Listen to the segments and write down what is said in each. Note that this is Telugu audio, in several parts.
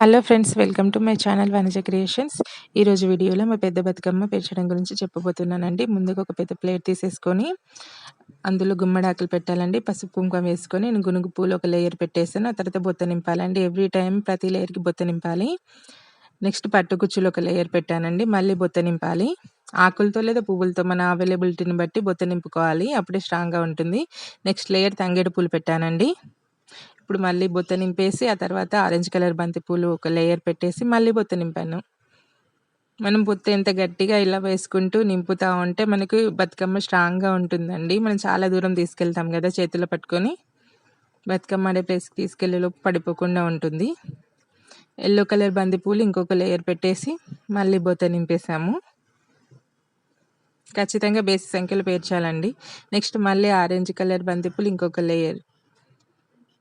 Hello friends welcome to my channel Vanaja creations ఈరోజు వీడియోలో మా పెద్ద బతుకమ్మ పెంచడం గురించి చెప్పబోతున్నానండి. ముందుగా ఒక పెద్ద ప్లేట్ తీసేసుకొని అందులో గుమ్మడాకులు పెట్టాలండి. పసుపు కుంకుమ వేసుకొని నేను గునుగు పూలు ఒక లేయర్ పెట్టేసాను. ఆ తర్వాత బొత్త నింపాలండి. ఎవ్రీ టైం ప్రతి లేయర్కి బొత్త నింపాలి. నెక్స్ట్ పట్టుకుచ్చులు ఒక లేయర్ పెట్టానండి. మళ్ళీ బొత్త నింపాలి. ఆకులతో లేదా పువ్వులతో మన అవైలబిలిటీని బట్టి బొత్త నింపుకోవాలి. అప్పుడే స్ట్రాంగ్గా ఉంటుంది. నెక్స్ట్ లేయర్ తంగేడు పూలు పెట్టానండి. ఇప్పుడు మళ్ళీ బొత్త నింపేసి ఆ తర్వాత ఆరెంజ్ కలర్ బంతిపూలు ఒక లేయర్ పెట్టేసి మళ్ళీ బొత్త నింపాను. మనం బొత్త ఎంత గట్టిగా ఇలా వేసుకుంటూ నింపుతూ ఉంటే మనకు బతుకమ్మ స్ట్రాంగ్గా ఉంటుందండి. మనం చాలా దూరం తీసుకెళ్తాం కదా చేతిలో పట్టుకొని. బతుకమ్మ అనే ప్లేస్కి తీసుకెళ్ళేలోపు పడిపోకుండా ఉంటుంది. ఎల్లో కలర్ బంతిపూలు ఇంకొక లేయర్ పెట్టేసి మళ్ళీ బొత్త నింపేసాము. ఖచ్చితంగా బేసి సంఖ్యలో పేర్చాలండి. నెక్స్ట్ మళ్ళీ ఆరెంజ్ కలర్ బంతిపూలు ఇంకొక లేయర్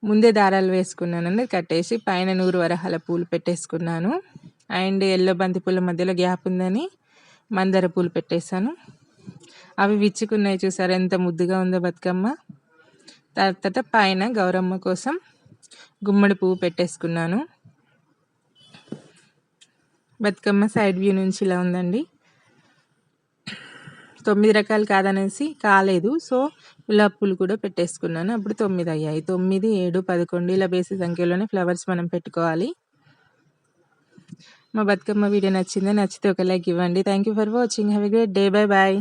ముందే దారాలు వేసుకున్నానండి కట్టేసి పైన నూరు వరహాల పూలు పెట్టేసుకున్నాను. అండ్ ఎల్లో బంతి పూల మధ్యలో గ్యాప్ ఉందని మందార పూలు పెట్టేశాను. అవి విచ్చుకున్నాయి చూసారు ఎంత ముద్దుగా ఉందో బతుకమ్మ. తర్వాత పైన గౌరమ్మ కోసం గుమ్మడి పువ్వు పెట్టేసుకున్నాను. బతుకమ్మ సైడ్ వ్యూ నుంచి ఇలా ఉందండి. తొమ్మిది రకాలు కాదనేసి కాలేదు. సో గులాబ్ పూలు కూడా పెట్టేసుకున్నాను. అప్పుడు తొమ్మిది అయ్యాయి. తొమ్మిది ఏడు పదకొండు ఇలా బేసి సంఖ్యలోనే ఫ్లవర్స్ మనం పెట్టుకోవాలి. మా బతుకమ్మ వీడియో నచ్చిందే? నచ్చితే ఒక లైక్ ఇవ్వండి. Thank you for watching have a great day bye bye